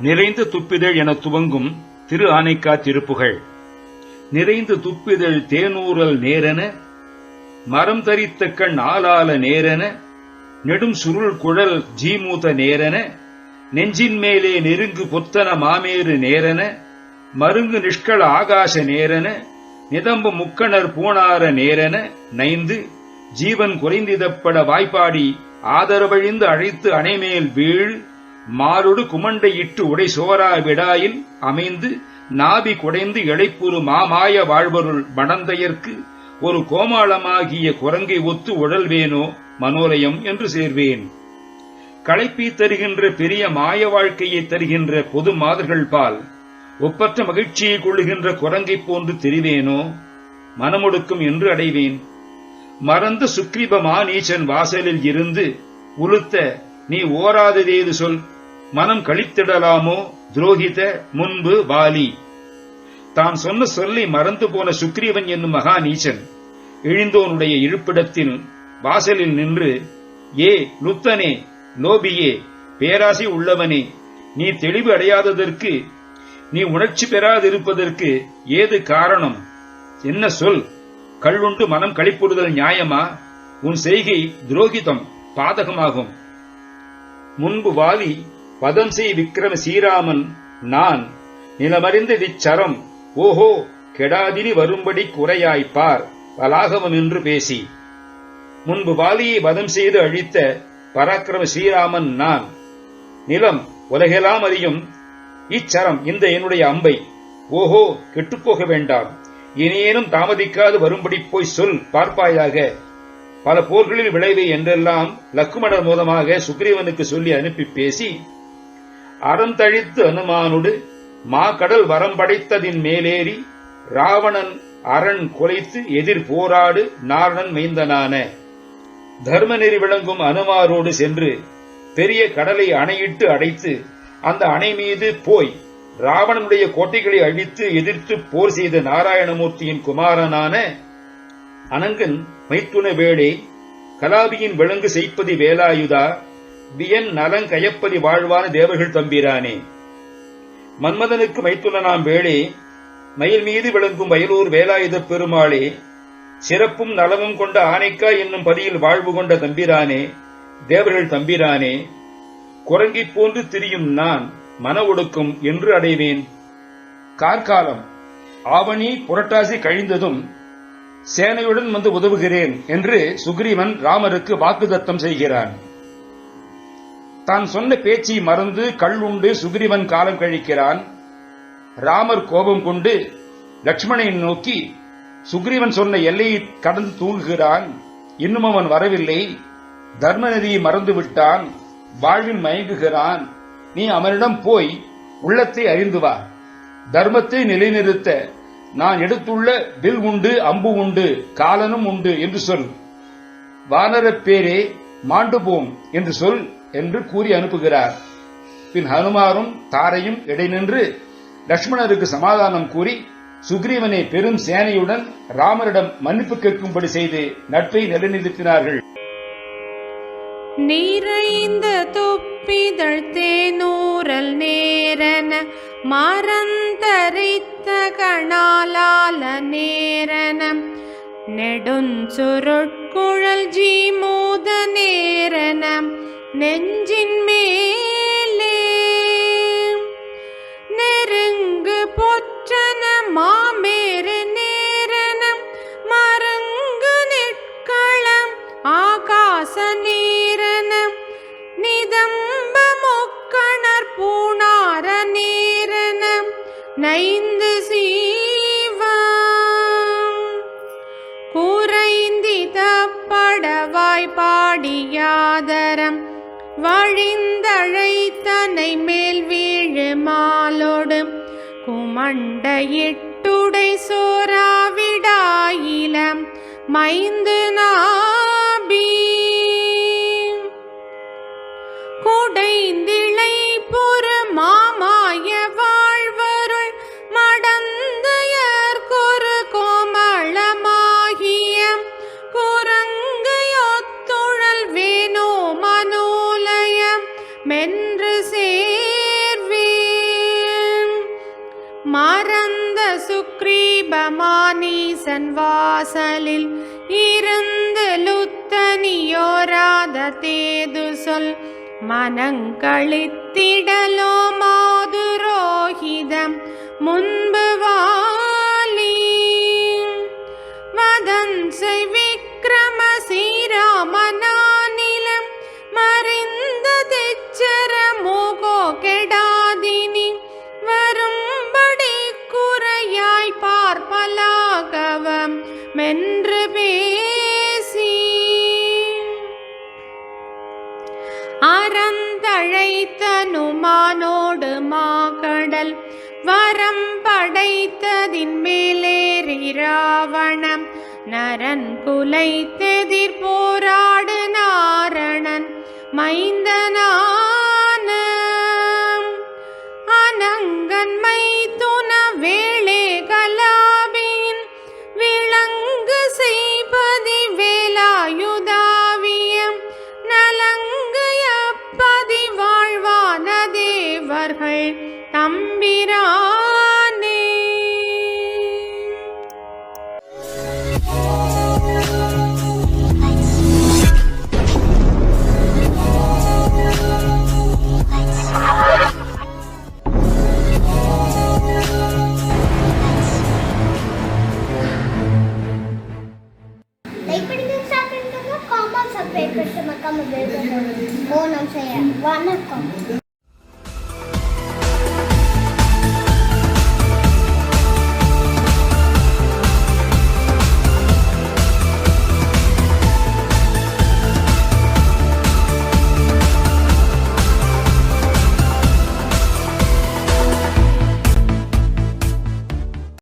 நிறைந்து துப்பிதழ் என துவங்கும் திரு ஆனைக்கா திருப்புகள் நிறைந்து துப்பிதழ் தேனூரல் நேரென மரம் தரித்த கண் ஆளால நேரென நெடும் சுருள் குழல் ஜீமூத நேரன நெஞ்சின் மேலே நெருங்கு பொத்தன மாமேறு நேரன மருங்கு நிஷ்கள ஆகாச நேரன நிதம்பு முக்கணர் பூணார நேரன நைந்து ஜீவன் குறைந்திதப்பட வாய்ப்பாடி ஆதரவழிந்து அழைத்து அணைமேல் வீழ் மாரொடு குமண்டையிட்டு உடை சோரா விடாயில் அமைந்து நாபி குடைந்து இழைப்புறு மாமாய வாழ்வருள் மணந்தையர்க்கு ஒரு கோமாளமாகிய குரங்கை ஒத்து உழல்வேனோ மனோலயம் என்று சேர்வேன். களைப்பி தருகின்ற பெரிய மாய வாழ்க்கையை தருகின்ற பொது மாதர்கள் பால் ஒப்பற்ற மகிழ்ச்சியை கொள்ளுகின்ற குரங்கைப் போன்று தெரிவேனோ மனமுடுக்கும் என்று அடைவேன். மறந்த சுக்ரீபமா நீச்சன் வாசலில் இருந்து உளுத்த நீ ஓராததேது சொல் மனம் கழித்திடலாமோ துரோகித முன்பு வாலி. தான் சொன்ன சொல்லை மறந்து போன சுக்ரீவன் என்னும் மகா நீச்சன் எழுந்தோனுடைய இருப்பிடத்தில் வாசலில் நின்று ஏ லுத்தனே லோபியே பேராசி உள்ளவனே நீ தெளிவு அடையாததற்கு நீ உணர்ச்சி பெறாதிருப்பதற்கு ஏது காரணம்? என்ன சொல்? கள்ளுண்டு மனம் கழிப்புறுதல் நியாயமா? உன் செய்கை துரோகிதம் பாதகமாகும். முன்பு வாலி பதம் செய் விக்ரம சீராமன் நான் நிலமறிந்த விச்சரம் ஓஹோ கெடாதினி வரும்படி குறையாய்ப்பார். வலாகவம் என்று பேசி முன்பு வாலியை வதம் செய்து அழித்த பராக்கிரம ஸ்ரீராமன் நான் நிலம் உலகெல்லாம் அறியும் இச்சரம் இந்த என்னுடைய அம்பை. ஓஹோ கெட்டுப்போக வேண்டாம். இனியேனும் தாமதிக்காது வரும்படி போய் சொல் பார்ப்பாயாக. பல போர்களில் விளைவு என்றெல்லாம் லக்குமணர் மூலமாக சுக்ரீவனுக்கு சொல்லி அனுப்பி பேசி அறம் தழித்து அனுமானுடு மா கடல் வரம் படைத்ததின் மேலேறி ராவணன் அரண் குலைத்து எதிர் போராடு நாரணன் மைந்தனான தர்மநெறி விளங்கும் அனுமாரோடு சென்று பெரிய கடலை அணையிட்டு அடைத்து அந்த அணை மீது போய் ராவணனுடைய கோட்டைகளை அழித்து எதிர்த்து போர் செய்த நாராயணமூர்த்தியின் குமாரனான அனங்கன் மைத்துன வேளே கலாபியின் விலங்கு செய்ப்பதி வேலாயுதா வியன் நலங்கயப்பதி வாழ்வான தேவர்கள் தம்பிரானே. மன்மதனுக்கு மைத்துனனாம் வேளே மயில் மீது விளங்கும் வயலூர் வேலாயுதப் பெருமாளே சிறப்பும் நலமும் கொண்ட ஆனைக்கா என்னும் பதியில் வாழ்வு கொண்ட தம்பிரானே தேவர்கள் தம்பிரானே குரங்கி போன்று திரியும் நான் மன ஒடுக்கும் என்று அடைவேன். கார்காலம் ஆவணி புரட்டாசி கழிந்ததும் சேனையுடன் வந்து உதவுகிறேன் என்று சுக்ரீவன் ராமருக்கு வாக்குதத்தம் செய்கிறான். தான் சொன்ன பேச்சை மறந்து கள்ளுண்டு சுக்ரீவன் காலம் கழிக்கிறான். ராமர் கோபம் கொண்டு லட்சுமணனை நோக்கி சுக்ரீவன் சொன்ன எல்லையை கடந்து தூங்குகிறான். இன்னும் அவன் வரவில்லை. தர்மநதியை மறந்து விட்டான். வாழ்வில் மயங்குகிறான். நீ அவனிடம் போய் உள்ளத்தை அறிந்து வா. தர்மத்தை நிலைநிறுத்த. நான் எடுத்துள்ள வில் உண்டு அம்பு உண்டு காலனும் உண்டு என்று சொல். வானரப் பேரே மாண்டு போம் என்று சொல் என்று கூறி அனுப்புகிறார். பின் ஹனுமாரும் தாரையும் இடைநின்று லட்சுமணருக்கு சமாதானம் கூறி சுக்ரீவனை பெரும் சேனையுடன் ராமரிடம் மன்னிப்பு கேட்கும்படி செய்து நட்பை நிலைநிறுத்தினார்கள். நிறைந்த தொப்பிதழ் தேனூரல் நேரன மறந்தரித்த கணாலால நேரனம் நெடுஞ்சொருட்குழல் ஜீமூத நேரனம் நெஞ்சின் மேல் பொற்றன மாமேறு நேரனம் மருங்கு நிற்களம் ஆகாச நேரனம் நிதம்ப முக்கணர் பூணார நேரனம் நைந்து சீவம். குறைந்திதப்படவாய் பாடியாதரம் மண்டையிட்டுடை சோராவிடாயிலம் மைந்து நாபி. குடைந்திளை பொறு மாமாய வாழ்வருள் மடந்தையர் குறு கோமளமாகிய குரங்கையொத்துழல் வேணோ மனோலயம் மென்று சே மறந்த சுக்ரீபமானீசன் வாசலில் இருந்து லுத்தனியோராத தேது சொல் மனங்களித்திடலோ மாதுரோகிதம் முன்பு வா அறந்தழைத்தனுமானோடு மாகடல் வரம் படைத்ததின் மேலேறி ராவணம் Naran குலைத்தெதிர் welcome to Baby. Moon, I'm saying, one o'clock.